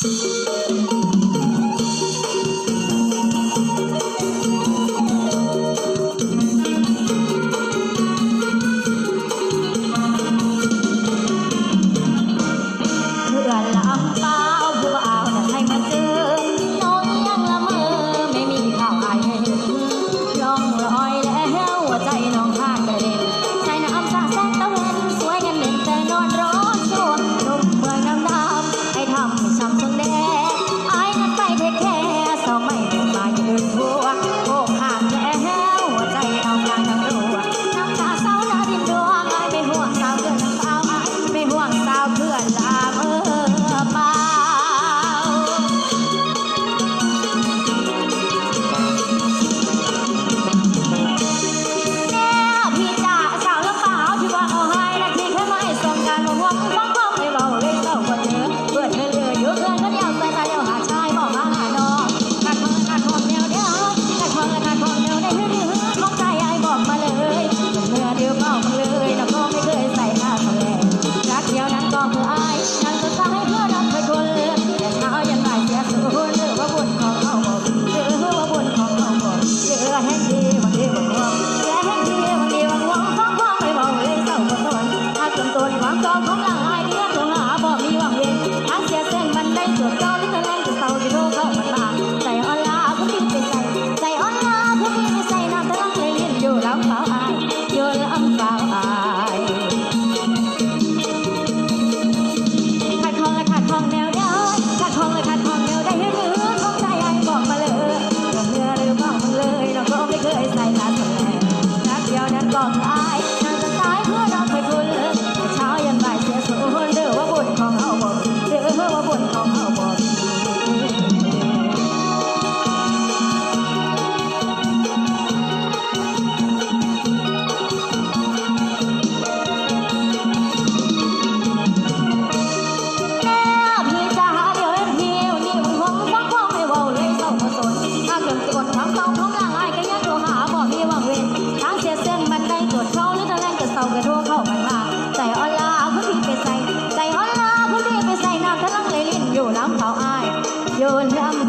Música เบาท้องล่างไอ้ยังโทรหาบอกมีวังเว้นทางเสียเส้นบันไดตรวจเข้าหรือตะแลงจะเศากระโดดเข้ากันมาใจอ่อลาคุณพีไปใส่ใจอ่อลาคุณพีไปใส่น้ำทะลักเลยลินอยู่น้ำเขาไอ้โยนน้ำ